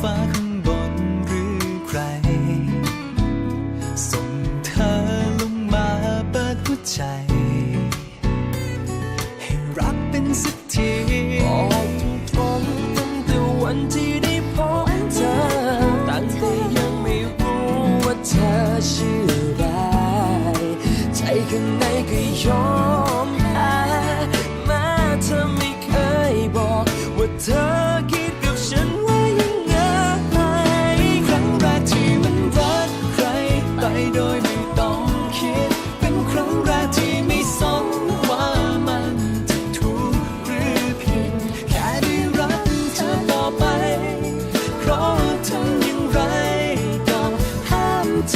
ฟ้าข้างบนหรือใคร ส่งเธอลงมาเปิดหัวใจ ให้รักเป็นสักทีบอกตรงตั้งแต่วันที่ได้พบเธอตั้งแต่ยังไม่รู้ว่าเธอชื่ออะไรใจข้างในก็ยอม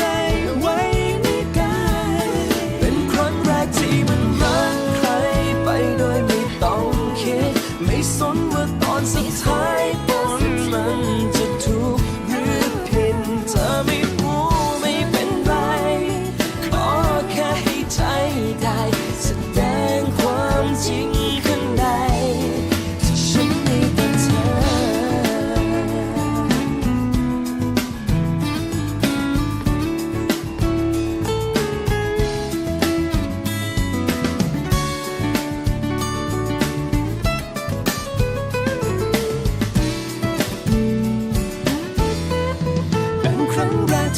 า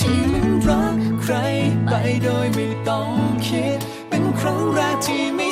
ที่มันรักใครไปโดยไม่ต้องคิด เป็นครั้งแรกที่